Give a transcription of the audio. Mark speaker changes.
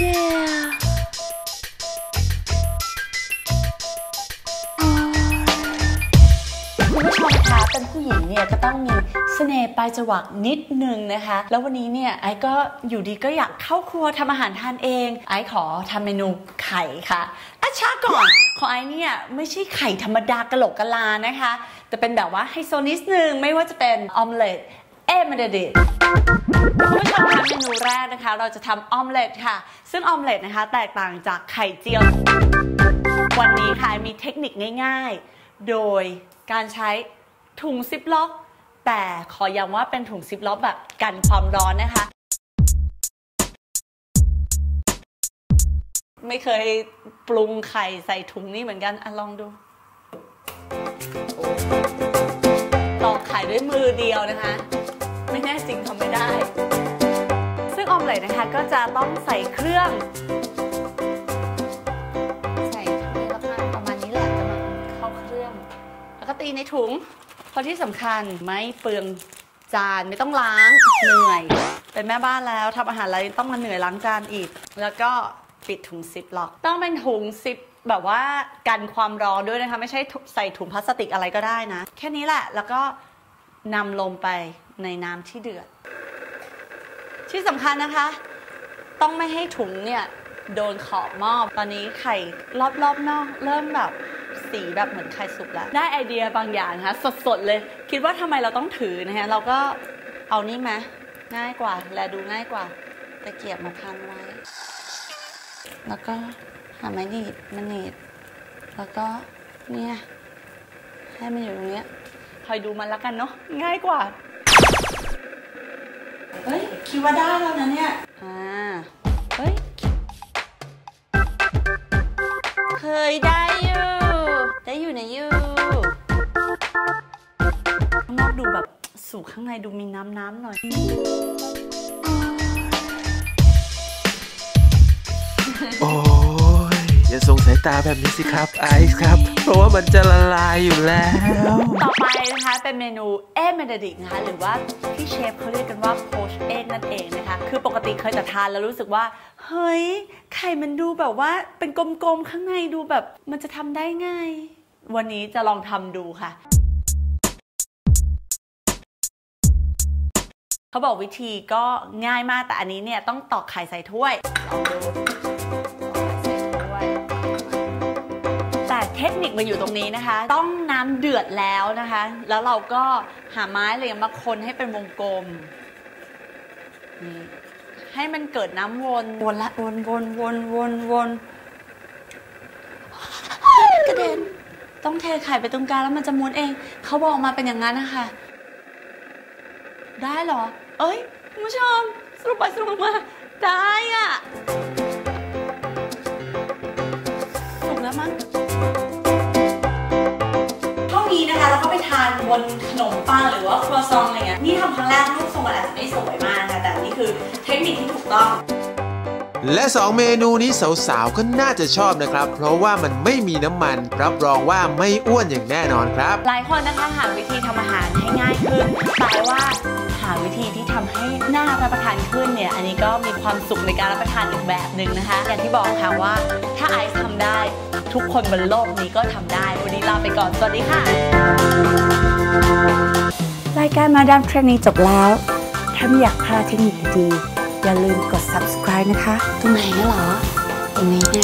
Speaker 1: yeah คุณผู้ชมคะเป็นผู้หญิงเนี่ยก็ต้องมีเสน่ห์ปลายจวักนิดนึงนะคะ แล้ววันนี้เนี่ยไอ้ก็อยู่ดีก็อยากเข้าครัวทำอาหารทานเอง ไอ้ขอทำเมนูไข่ค่ะอะช้าก่อนของไอ้เนี่ยไม่ใช่ไข่ธรรมดากะโหลกกะลานะคะ แต่เป็นแบบว่าไฮโซนิดนึงไม่ว่าจะเป็นออมเล็ตเอเมเดดิตคุณผู้ชม กนะคะ เราจะทำออมเล็ตค่ะ ซึ่งออมเล็ตนะคะ แตกต่างจากไข่เจียว วันนี้ค่ะมีเทคนิคง่าย ๆ โดยการใช้ถุงซิปล็อก แต่ขอย้ำว่าเป็นถุงซิปล็อกแบบกันความร้อนนะคะ ไม่เคยปรุงไข่ใส่ถุงนี้เหมือนกันอะลองดูตอกไข่ด้วยมือเดียวนะคะ ออมเล็ตนะคะ ก็จะต้องใส่เครื่อง ใส่เท่านี้ล้วกันประมาณนี้แหละจะมาเข้าเครื่อง แล้วก็ตีในถุงเพราะที่สำคัญไม่เปลืองจานไม่ต้องล้างเหนื่อย เป็นแม่บ้านแล้วทำอาหารอะไรต้องมาเหนื่อยล้างจานอีก แล้วก็ปิดถุงซิปล็อก ต้องเป็นถุงซิปแบบว่ากันความร้อนด้วยนะคะ ไม่ใช่ใส่ถุงพลาสติกอะไรก็ได้นะ แค่นี้แหละแล้วก็นำลงไปในน้ำที่เดือด ที่สำคัญนะคะ ต้องไม่ให้ถุงเนี่ยโดนขอบหม้อตอนนี้ไข่รอบๆนอกเริ่มแบบสีแบบเหมือนไข่สุกแล้ว ได้ไอเดียบางอย่างนะคะสดๆเลย คิดว่าทำไมเราต้องถือนะฮะเราก็เอานี่ไหมง่ายกว่า แลดูง่ายกว่าตะเกียบมาพันไว้ แล้วก็หาไม้หนีบมาหนีบแล้วก็เนี่ยให้มันอยู่ตรงเนี้ยคอยดูมันแล้วกันเนาะง่ายกว่า คิดว่าได้แล้วนะเนี่ยอ่าเฮ้ย เคยได้อยู่ ได้อยู่นะอยู่ข้างนอกดูแบบสู่ข้างในดูมีน้ำน้ำๆหน่อย
Speaker 2: โอ้ย อย่าส่งสายตาแบบนี้สิครับไอซ์ครับ เพราะว่ามันจะละลายอยู่แล้ว
Speaker 1: ต่อไปนะคะเป็นเมนูเอเมเดดิกนะคะหรือว่าที่เชฟเขาเรียกกันว่าโพชเอ็กนั่นเองนะคะ คือปกติเคยแต่ทานแล้วรู้สึกว่า เฮ้ย ไข่มันดูแบบว่าเป็นกลมๆ ข้างในดูแบบมันจะทำได้ไง วันนี้จะลองทำดูค่ะเขาบอกวิธีก็ง่ายมากแต่อันนี้เนี่ยต้องตอกไข่ใส่ถ้วยลองดู คนิคมันอยู่ตรงนี้นะคะ ต้องน้ำเดือดแล้วนะคะ แล้วเราก็หาไม้อะไรมาคนให้เป็นวงกลมนี่ให้มันเกิดน้ำวนวนละวนวนวนวนวนกระเด็นต้องเทไข่ไปตรงกลางแล้วมันจะม้วนเอง เขาบอกมาเป็นอย่างนั้นนะคะ ได้เหรอ เอ้ยคุณผู้ชมสรุปไปสรุปมา ได้อะสุกแล้วมั้งห้อง นบนขนมปังหรือว่าครัวซองอะไรเงี้ยนี่ทำครั้งแรกรูปทรงมันอาจจะไม่สวยมากนะคะแต่อันนี่คือเทคนิคที่ถูกต้อง
Speaker 2: และ 2 เมนูนี้สาวๆ ก็น่าจะชอบนะครับ เพราะว่ามันไม่มีน้ำมัน รับรองว่าไม่อ้วนอย่างแน่นอนครับ
Speaker 1: หลายคนนะคะหาวิธีทำอาหารให้ง่ายขึ้นแต่ว่าหาวิธีที่ทำให้น่ารับประทานขึ้นเนี่ย อันนี้ก็มีความสุขในการรับประทานอีกแบบหนึ่งนะคะ อย่างที่บอกค่ะว่าถ้าไอซ์ทำได้ ทุกคนบนโลกนี้ก็ทำได้ วันนี้ลาไปก่อน สวัสดีค่ะ รายการมาดามเทรนนี้จบแล้ว ถ้าไม่อยากพลาดเทคนิคดี อย่าลืมกด subscribe นะคะ ตรงไหนนะหรอ ตรงนี้ไง